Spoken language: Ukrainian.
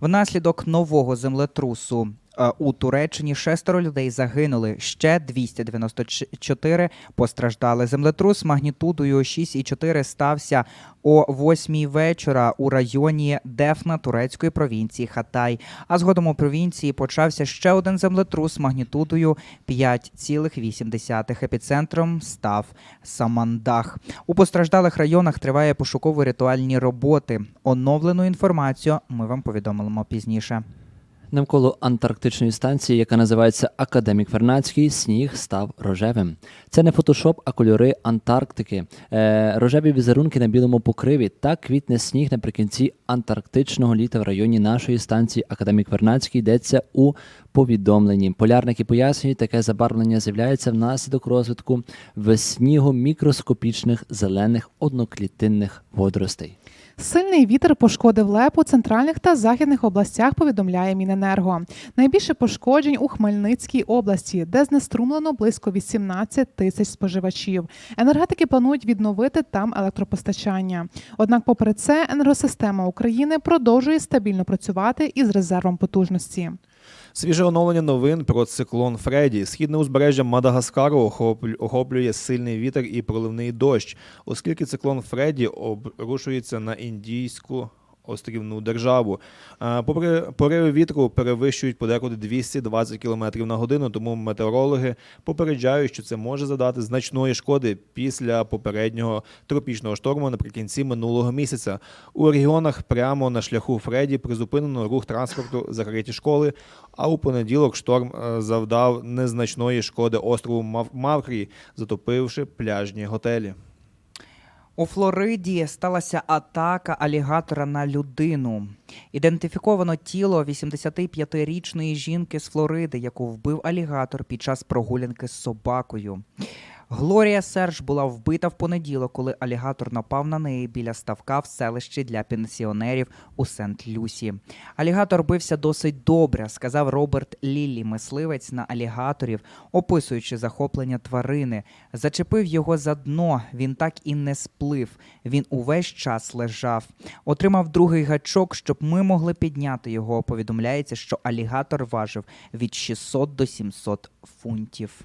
Внаслідок нового землетрусу у Туреччині шестеро людей загинули. Ще 294 постраждали. Землетрус магнітудою 6,4 стався о 8 вечора у районі Дефна турецької провінції Хатай. А згодом у провінції почався ще один землетрус магнітудою 5,8. Епіцентром став Самандах. У постраждалих районах триває пошуково-рятувальні роботи. Оновлену інформацію ми вам повідомимо пізніше. Навколо антарктичної станції, яка називається Академік Вернадський, сніг став рожевим. Це не фотошоп, а кольори Антарктики. Е, рожеві візерунки на білому покриві. Так квітне сніг наприкінці антарктичного літа в районі нашої станції Академік Вернадський йдеться у повідомленні. Полярники пояснюють, таке забарвлення з'являється внаслідок розвитку в снігу мікроскопічних зелених одноклітинних водоростей. Сильний вітер пошкодив леп у центральних та західних областях, повідомляє Міненерго. Найбільше пошкоджень у Хмельницькій області, де знеструмлено близько 18 тисяч споживачів. Енергетики планують відновити там електропостачання. Однак, попри це, енергосистема України продовжує стабільно працювати із резервом потужності. Свіже оновлення новин про циклон Фредді. Східне узбережжя Мадагаскару охоплю- охоплює сильний вітер і проливний дощ, оскільки циклон Фредді обрушується на індійську острівну державу. Е, Попри пориви вітру перевищують подекуди 220 км на годину, тому метеорологи попереджають, що це може задати значної шкоди після попереднього тропічного шторму наприкінці минулого місяця. У регіонах прямо на шляху Фредді призупинено рух транспорту, закриті школи. А у понеділок шторм е, завдав незначної шкоди острову Мав- Мавкрі, затопивши пляжні готелі. У Флориді сталася атака алігатора на людину. Ідентифіковано тіло 85-річної жінки з Флориди, яку вбив алігатор під час прогулянки з собакою. Глорія Серж була вбита в понеділок, коли алігатор напав на неї біля ставка в селищі для пенсіонерів у Сент-Люсі. Алігатор бився досить добре, сказав Роберт Ліллі, мисливець на алігаторів, описуючи захоплення тварини. Зачепив його за дно. Він так і не сплив. Він увесь час лежав. Отримав другий гачок, щоб ми могли підняти його. Повідомляється, що алігатор важив від 600 до 700 фунтів.